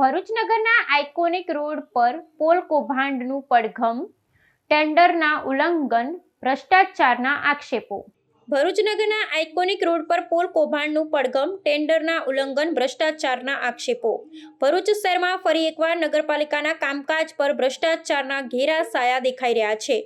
ભરૂચ નગરના iconic road પર pole કૌભાંડનું પડઘમ, ટેન્ડરના ઉલ્લંઘન, ભ્રષ્ટાચારના આક્ષેપો. ભરૂચ નગરના આઇકોનિક રોડ પર પોલ કૌભાંડનું પડઘમ, ટેન્ડરના ઉલ્લંઘન, ભ્રષ્ટાચારના આક્ષેપો. ભરૂચ શહેરમાં ફરી એકવાર નગરપાલિકાના કામકાજ પર ભ્રષ્ટાચારના ઘેરા સાયા દેખાઈ રહ્યા છે.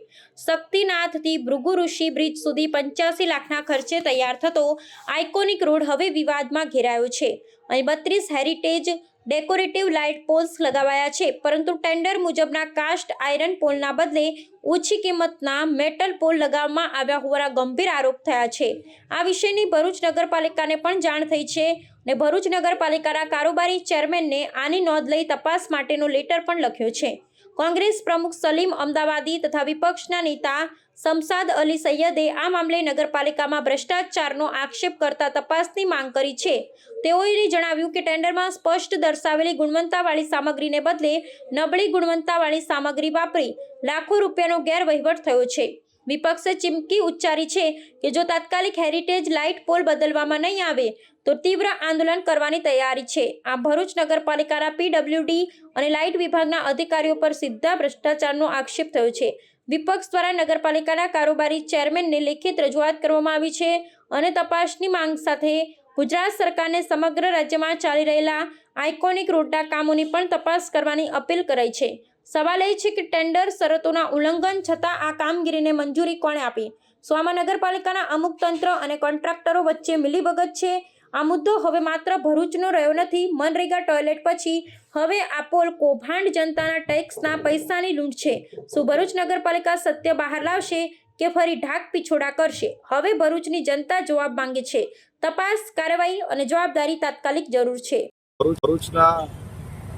શક્તિનાથથી ભૃગુ ઋષિ બ્રિજ સુધી પંચ્યાસી લાખના ખર્ચે તૈયાર થતો આઇકોનિક રોડ હવે વિવાદમાં ઘેરાયો છે. અહીં બત્રીસ હેરિટેજ ડેકોરેટિવ લાઇટ પોલ્સ લગાવાયા છે, પરંતુ ટેન્ડર મુજબના કાસ્ટ આયરન પોલના બદલે ઓછી કિંમતના મેટલ પોલ લગાવવામાં આવ્યા હોવાના ગંભીર આરોપ થયા છે. આ વિષયની ભરૂચ નગરપાલિકાને પણ જાણ થઈ છે અને ભરૂચ નગરપાલિકાના કારોબારી ચેરમેનને આની નોંધ લઈ તપાસ માટેનો લેટર પણ લખ્યો છે. કોંગ્રેસ પ્રમુખ સલીમ અમદાવાદી તથા વિપક્ષના નેતા સમસાદ અલી સૈયદે આ મામલે નગરપાલિકામાં ભ્રષ્ટાચારનો આક્ષેપ કરતા તપાસની માંગ કરી છે. તેઓએ જણાવ્યું કે ટેન્ડરમાં સ્પષ્ટ દર્શાવેલી ગુણવત્તાવાળી સામગ્રીને બદલે નબળી ગુણવત્તાવાળી સામગ્રી વાપરી લાખો રૂપિયાનો ગેરવહીવટ થયો છે. વિપક્ષે ચીમકી ઉચ્ચારી છે કે જો તાત્કાલિક હેરિટેજ લાઇટ પોલ બદલવામાં નહીં આવે, તો તીવ્ર આંદોલન કરવાની તૈયારી છે. આ ભરૂચ નગરપાલિકાના પીડબ્લ્યુડી અને લાઇટ વિભાગના અધિકારીઓ પર સીધા ભ્રષ્ટાચારનો આક્ષેપ થયો છે. વિપક્ષ દ્વારા નગરપાલિકાના કારોબારી ચેરમેનને લેખિત રજૂઆત કરવામાં આવી છે અને તપાસની માંગ સાથે ગુજરાત સરકારને સમગ્ર રાજ્યમાં ચાલી રહેલા આઇકોનિક રોડના કામોની પણ તપાસ કરવાની અપીલ કરાઈ છે. સવાલ એ છે કે ટેન્ડર શરતોના ઉલ્લંઘન છતાં આ કામગીરીને મંજૂરી કોણે આપી? સ્વામા નગરપાલિકાના અમુક તંત્ર અને કોન્ટ્રાક્ટરો વચ્ચે મિલીભગત છે. આ મુદ્દો હવે માત્ર ભરૂચનો રહ્યો નથી. મનરેગા ટોયલેટ પછી હવે આ પોલ કૌભાંડ જનતાના ટેક્સના પૈસાની લૂંટ છે. શું ભરૂચ નગરપાલિકા સત્ય બહાર લાવશે કે ફરી ઢાક પીછોડા કરશે? હવે ભરૂચની જનતા જવાબ માંગે છે. તપાસ, કાર્યવાહી અને જવાબદારી તાત્કાલિક જરૂર છે. ભરૂચના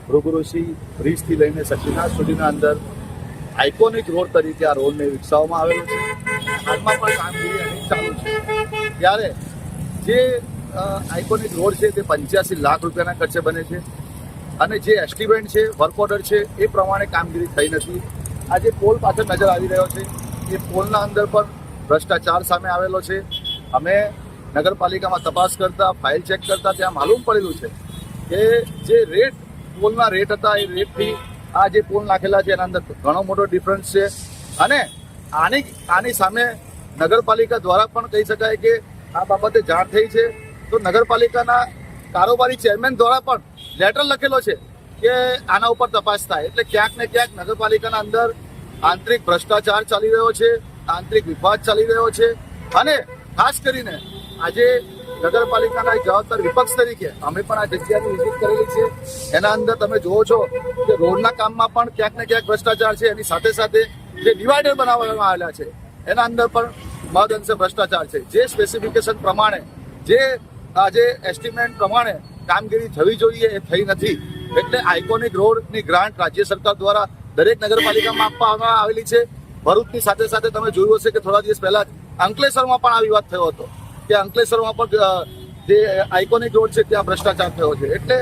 ભૃગુઋષિ બ્રિજથી લઈને સચિનાથ સુધીના અંદર આઇકોનિક રોડ તરીકે આ રોડને વિકસાવવામાં આવેલો છે. હાલમાં પણ કામગીરી એની ચાલુ છે. ત્યારે જે આઇકોનિક રોડ છે તે પંચ્યાસી લાખ રૂપિયાના ખર્ચે બને છે અને જે એસ્ટિમેટ છે, વર્ક ઓર્ડર છે, એ પ્રમાણે કામગીરી થઈ નથી. આ જે પોલ પાછળ નજર આવી રહ્યો છે. એ પોલના અંદર પણ ભ્રષ્ટાચાર સામે આવેલો છે. અમે નગરપાલિકામાં તપાસ કરતા, ફાઇલ ચેક કરતા ત્યાં માલુમ પડેલું છે કે જે રેટ પોલના રેટ હતા, એ રેટથી આ જે પોલ નાખેલા છે, એના અંદર ઘણો મોટો ડિફરન્સ છે. અને આની આની સામે નગરપાલિકા દ્વારા પણ કહી શકાય કે આ બાબતે જાણ થઈ છે. તો નગરપાલિકાના કારોબારી ચેરમેન દ્વારા પણ લેટર લખેલો છે કે આના ઉપર તપાસ થાય. એટલે ક્યાંક ને ક્યાંક નગરપાલિકાના અંદર આંતરિક ભ્રષ્ટાચાર ચાલી રહ્યો છે, આંતરિક વિવાદ ચાલી રહ્યો છે. અને ખાસ કરીને આજે નગરપાલિકાના જવાબદાર વિપક્ષ તરીકે અમે પણ આ જગ્યાની વિઝિટ કરેલી છે. એના અંદર તમે જુઓ છો કે રોડના કામમાં પણ ક્યાંક ને ક્યાંક ભ્રષ્ટાચાર છે. એની સાથે સાથે જે ડિવાઈડર બનાવવામાં આવેલા છે, એના અંદર પણ મહદ અંશે ભ્રષ્ટાચાર છે. જે સ્પેસિફિકેશન પ્રમાણે, જે આજે એસ્ટિમેટ પ્રમાણે કામગીરી થવી જોઈએ એ થઈ નથી. એટલે આઇકોનિક રોડની ગ્રાન્ટ રાજ્ય સરકાર દ્વારા દરેક નગરપાલિકામાં આપવામાં આવેલી છે. ભરૂચની સાથે સાથે તમે જોયું હશે કે થોડા દિવસ પહેલા અંકલેશ્વરમાં પણ આ વિવાદ થયો હતો. કે અંકલેશ્વરમાં પણ જે આઇકોનિક રોડ છે ત્યાં ભ્રષ્ટાચાર થયો છે. એટલે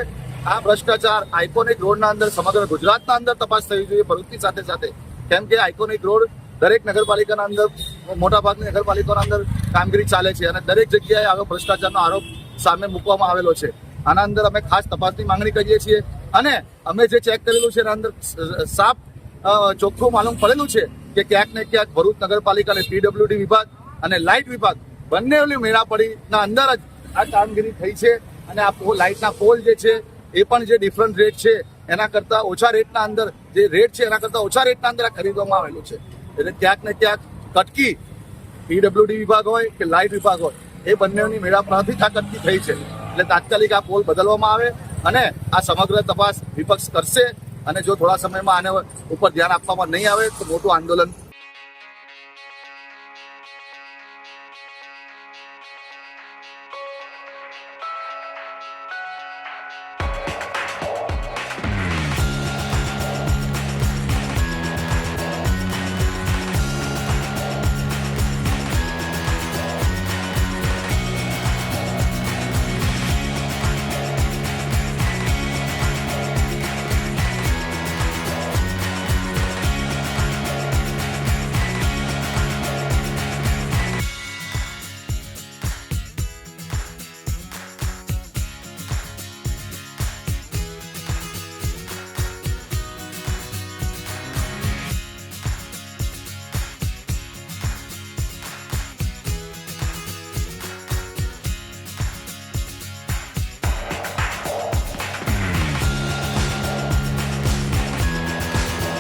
આ ભ્રષ્ટાચાર આઇકોનિક રોડના અંદર સમગ્ર ગુજરાતના અંદર તપાસ થવી જોઈએ ભરૂચની સાથે સાથે. કેમ કે આઇકોનિક રોડ દરેક નગરપાલિકાના અંદર, મોટાભાગની નગરપાલિકાના અંદર કામગીરી ચાલે છે અને દરેક જગ્યાએ આવો ભ્રષ્ટાચારનો આરોપ સામે મૂકવામાં આવેલો છે. આના અંદર અમે ખાસ તપાસની માંગણી કરીએ છીએ અને અમે જે ચેક કરેલું છે એના અંદર સાફ ચોખ્ખું માલુમ પડેલું છે કે ક્યાંક ને ક્યાંક ભરૂચ નગરપાલિકા અને પીડબ્લ્યુડી વિભાગ અને લાઇટ વિભાગ બંને મેળાપડીના અંદર જ આ કામગીરી થઈ છે અને આ લાઇટના પોલ જે છે, એ પણ જે ડિફરન્ટ રેટ છે, એના કરતાં ઓછા રેટના અંદર જે રેટ છે, એના કરતાં ઓછા રેટના અંદર આ ખરીદવામાં આવેલું છે. એટલે ક્યાંક ને ક્યાંક કટકી પીડબ્લ્યુડી વિભાગ હોય કે લાઇટ વિભાગ હોય, એ બંનેની મેળાપણાથી જ આ કટકી થઈ છે. એટલે તાત્કાલિક આ પોલ બદલવામાં આવે અને આ સમગ્ર તપાસ વિપક્ષ કરશે અને જો થોડા સમયમાં આને ઉપર ધ્યાન આપવામાં નહીં આવે તો મોટું આંદોલન